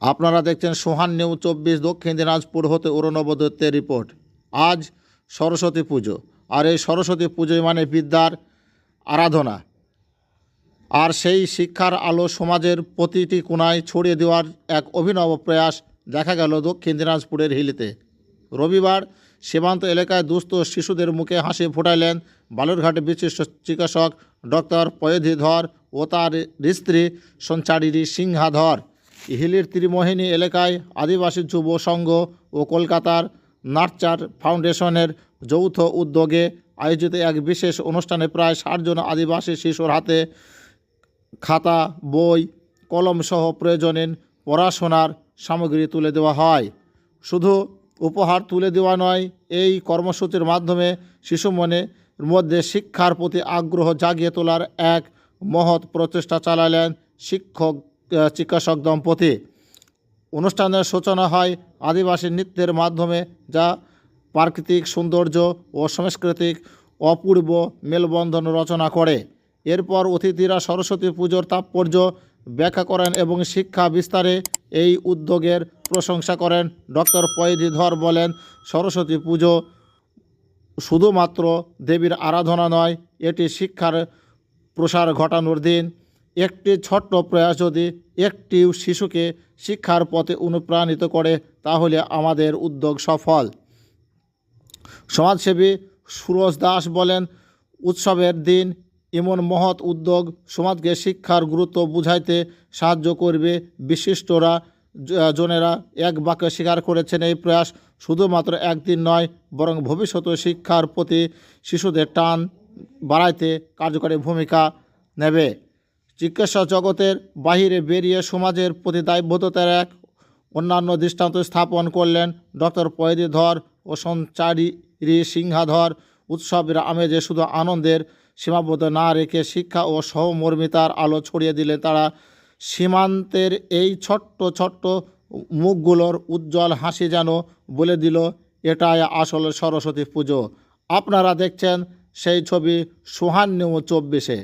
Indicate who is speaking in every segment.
Speaker 1: আপনারা দেখছেন সোহান নিউ চব্বিশ দক্ষিণ দিনাজপুর হতে অরুণব দত্তের রিপোর্ট। আজ সরস্বতী পুজো। আর এই সরস্বতী পুজোয় মানে বিদ্যার আরাধনা। আর সেই শিক্ষার আলো সমাজের প্রতিটি কোনায় ছড়িয়ে দেওয়ার এক অভিনব প্রয়াস দেখা গেল দক্ষিণ দিনাজপুরের হিলিতে। রবিবার সীমান্ত এলাকায় দুস্থ শিশুদের মুখে হাসি ফোটাইলেন বালুরঘাটে বিশিষ্ট চিকিৎসক ডক্টর পয়ধি ধর ও তার স্ত্রী সঞ্চারিনী সিংহাধর। হিলির ত্রিমোহিনী এলাকায় আদিবাসী যুব সংঘ ও কলকাতার নার্চার ফাউন্ডেশনের যৌথ উদ্যোগে আয়োজিত এক বিশেষ অনুষ্ঠানে প্রায় ষাটজন আদিবাসী শিশুর হাতে খাতা, বই, কলম সহ প্রয়োজনীয় পড়াশোনার সামগ্রী তুলে দেওয়া হয়। শুধু উপহার তুলে দেওয়া নয়, এই কর্মসূচির মাধ্যমে শিশু মনের মধ্যে শিক্ষার প্রতি আগ্রহ জাগিয়ে তোলার এক মহৎ প্রচেষ্টা চালালেন শিক্ষক চিকিৎসক দম্পতি। অনুষ্ঠানের সূচনা হয় আদিবাসী নৃত্যের মাধ্যমে, যা প্রাকৃতিক সৌন্দর্য ও সাংস্কৃতিক অপূর্ব মেলবন্ধন রচনা করে। এরপর অতিথিরা সরস্বতী পুজোর তাৎপর্য ব্যাখ্যা করেন এবং শিক্ষা বিস্তারে এই উদ্যোগের প্রশংসা করেন। ডক্টর পয়দিধর বলেন, সরস্বতী পুজো শুধুমাত্র দেবীর আরাধনা নয়, এটি শিক্ষার প্রসার ঘটানোর দিন। একটি ছোট্ট প্রয়াস যদি একটি শিশুকে শিক্ষার পথে অনুপ্রাণিত করে, তাহলে আমাদের উদ্যোগ সফল। সমাজসেবী সুরজ দাস বলেন, উৎসবের দিন এমন মহৎ উদ্যোগ সমাজকে শিক্ষার গুরুত্ব বুঝাইতে সাহায্য করবে। বিশিষ্টরা জনেরা এক বাক্যে স্বীকার করেছেন এই প্রয়াস। শুধুমাত্র একদিন নয়, বরং ভবিষ্যতে শিক্ষার প্রতি শিশুদের টান বাড়াইতে কার্যকরী ভূমিকা নেবে। চিকিৎসা জগতের বাহিরে বেরিয়ে সমাজের প্রতি দায়বদ্ধতার এক অন্যান্য দৃষ্টান্ত স্থাপন করলেন ডক্টর পয়দি ধর ও সঞ্চারী সিংহাধর। উৎসবের আমেজে শুধু আনন্দের সীমাবদ্ধ না রেখে শিক্ষা ও সহমর্মিতার আলো ছড়িয়ে দিলেন তারা। সীমান্তের এই ছোট্ট ছোট্ট মুখগুলোর উজ্জ্বল হাসি যেন বলে দিল, এটাই আসল সরস্বতী পুজো। আপনারা দেখছেন সেই ছবি সুহান চব্বিশে।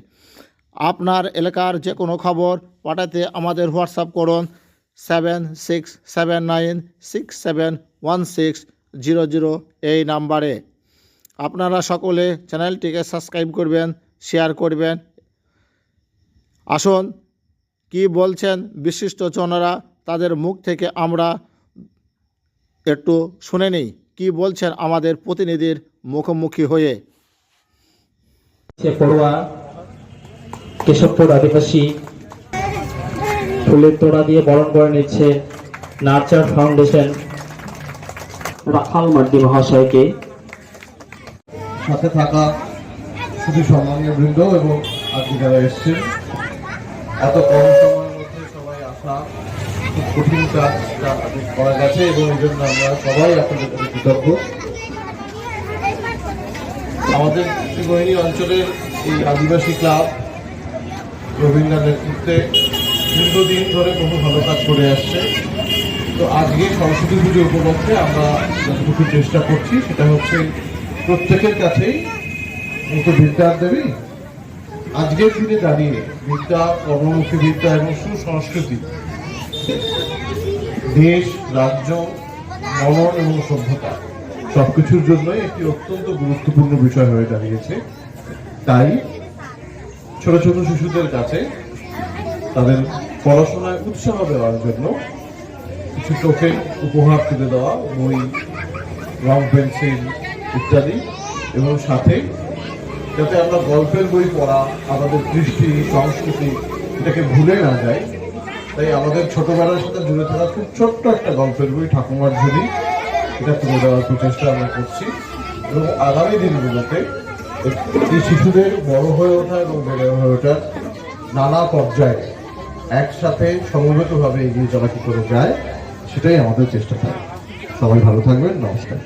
Speaker 1: আপনার এলাকার যে কোনো খবর পাঠাতে আমাদের হোয়াটসঅ্যাপ করুন seven six seven nine six seven one six zero zero এই নাম্বারে। আপনারা সকলে চ্যানেলটিকে সাবস্ক্রাইব করবেন, শেয়ার করবেন। আসুন, কি বলছেন বিশিষ্ট বিশিষ্টজনরা তাদের মুখ থেকে আমরা একটু শুনে নিই। কী বলছেন আমাদের প্রতিনিধির মুখোমুখি হয়ে?
Speaker 2: সে পড়ুয়া কেশবপুর আদিবাসী ফুলের তোড়া দিয়ে বরণ করে নিচ্ছে নার্চার ফাউন্ডেশন রাখাল মার্ডি মহাশয়কে।
Speaker 3: সাথে থাকা শুধু সম্মানীয় বৃন্দ এবং আজকে যারা এসছেন, এত কম সময়ের মধ্যে সবাই আসা খুব কঠিন কাজটা করা গেছে এবং এই জন্য আমরা সবাই আপনাদের প্রতি কৃতজ্ঞ। আমাদের ত্রিমোহিনী অঞ্চলের এই আদিবাসী ক্লাব রবীন্দ্র নেতৃত্বে দীর্ঘদিন ধরে বহু ভালো কাজ করে আসছে। তো আজকে সরস্বতী পুজো উপলক্ষে আমরা যতটুকু চেষ্টা করছি, সেটা হচ্ছে প্রত্যেকের কাছেই এই তো বিদ্যার দেবী। আজকের দিনে দাঁড়িয়ে বিদ্যা কর্মমুখী বিদ্যা এবং সুসংস্কৃতি, দেশ, রাজ্য, মনন এবং সভ্যতা, সবকিছুর জন্যই একটি অত্যন্ত গুরুত্বপূর্ণ বিষয় হয়ে দাঁড়িয়েছে। তাই ছোট ছোট শিশুদের কাছে তাদের পড়াশোনায় উৎসাহ দেওয়ার জন্য কিছু টোকেন উপহার তুলে দেওয়া, বই, রং পেন্সিল ইত্যাদি। এবং সাথে যাতে আমরা গল্পের বই পড়া, আমাদের কৃষ্টি সংস্কৃতি এটাকে ভুলে না যায় তাই আমাদের ছোটবেলার সাথে জুড়ে থাকা খুব ছোট্ট একটা গল্পের বই, ঠাকুমার ঝুলি, এটা তুলে দেওয়ার প্রচেষ্টা আমরা করছি। এবং আগামী দিনগুলোতে এই শিশুদের বড় হয়ে ওঠা এবং বেড়ে হয়ে ওঠার নানা পর্যায়ে একসাথে সমবেতভাবে এগিয়ে চলা কি করে যায়, সেটাই আমাদের চেষ্টা থাকে। সবাই ভালো থাকবেন, নমস্কার।